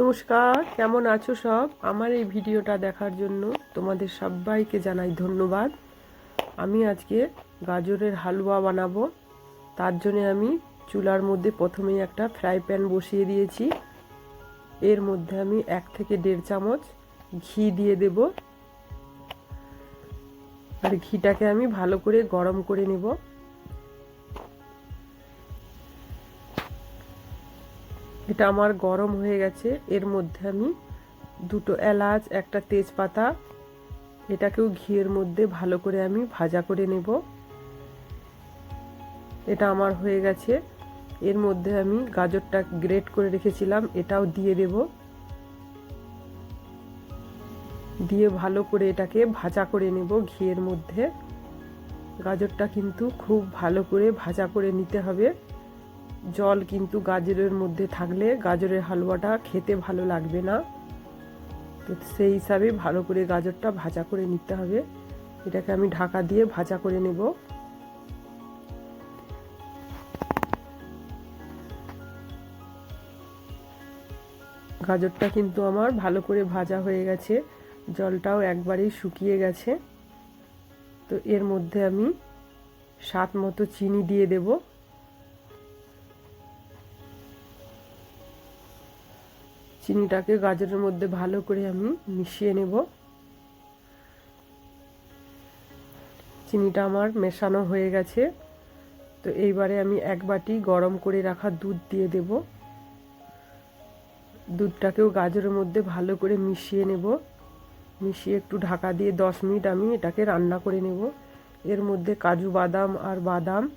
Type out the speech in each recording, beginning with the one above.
নমস্কার, কেমন আছো সব? আমার এই ভিডিওটা দেখার জন্য তোমাদের সবাইকে জানাই ধন্যবাদ। আমি আজকে গাজরের হালুয়া বানাবো। তার জন্য আমি চুলার মধ্যে প্রথমেই একটা ফ্রাই প্যান বসিয়ে দিয়েছি। এর মধ্যে আমি এক থেকে দেড় চামচ ঘি দিয়ে দেব। আর ঘিটাকে আমি ভালো করে গরম করে নেব। এটা আমার গরম হয়ে গেছে। এর মধ্যে আমি দুটো এলাচ, একটা তেজপাতা, এটাকেও ঘিয়ের মধ্যে ভালো করে আমি ভাজা করে নেব। এটা আমার হয়ে গেছে। এর মধ্যে আমি গাজরটা গ্রেট করে রেখেছিলাম, এটাও দিয়ে দেব। দিয়ে ভালো করে এটাকে ভাজা করে নেব ঘিয়ের মধ্যে। গাজরটা কিন্তু খুব ভালো করে ভাজা করে নিতে হবে। জল কিন্তু গাজরের মধ্যে থাকলে গাজরের হালুয়াটা খেতে ভালো লাগবে না। তো সেই হিসাবে ভালো করে গাজরটা ভাজা করে নিতে হবে। এটাকে আমি ঢাকা দিয়ে ভাজা করে নেব। গাজরটা কিন্তু আমার ভালো করে ভাজা হয়ে গেছে। জলটাও একবারেই শুকিয়ে গেছে। তো এর মধ্যে আমি স্বাদ মতো চিনি দিয়ে দেবো। চিনিটাকে গাজরের মধ্যে ভালো করে আমি মিশিয়ে নেব। চিনিটা আমার মেশানো হয়ে গেছে। তো এইবারে আমি এক বাটি গরম করে রাখা দুধ দিয়ে দেব। দুধটাকেও গাজরের মধ্যে ভালো করে মিশিয়ে নেব। মিশিয়ে একটু ঢাকা দিয়ে দশ মিনিট আমি এটাকে রান্না করে নেব। এর মধ্যে কাজু বাদাম আর বাদাম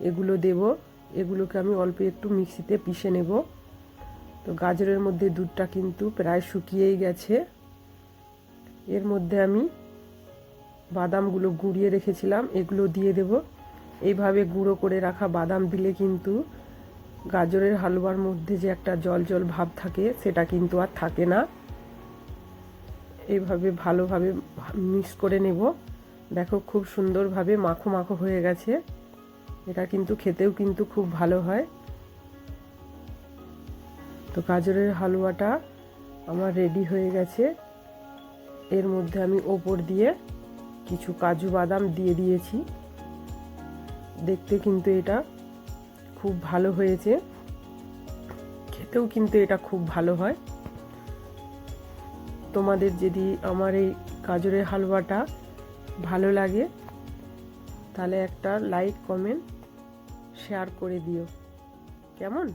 এগুলো দেব। এগুলোকে আমি অল্প একটু মিক্সিতে পিষে নেব। তো গাজরের মধ্যে দুধটা কিন্তু প্রায় শুকিয়েই গেছে। এর মধ্যে আমি বাদামগুলো গুঁড়িয়ে রেখেছিলাম, এগুলো দিয়ে দেব। এইভাবে গুঁড়ো করে রাখা বাদাম দিলে কিন্তু গাজরের হালুয়ার মধ্যে যে একটা জল জল ভাব থাকে, সেটা কিন্তু আর থাকে না। এইভাবে ভালোভাবে মিক্স করে নেব। দেখো খুব সুন্দরভাবে মাখো মাখো হয়ে গেছে। এটা কিন্তু খেতেও কিন্তু খুব ভালো হয়। তো গাজরের হালুয়াটা আমার রেডি হয়ে গেছে। এর মধ্যে আমি ওপর দিয়ে কিছু কাজু বাদাম দিয়ে দিয়েছি। দেখতে কিন্তু এটা খুব ভালো হয়েছে। খেতেও কিন্তু এটা খুব ভালো হয়। তোমাদের যদি আমার এই গাজরের হালুয়াটা ভালো লাগে, তাহলে একটা লাইক কমেন্ট শেয়ার করে দিও। কেমন?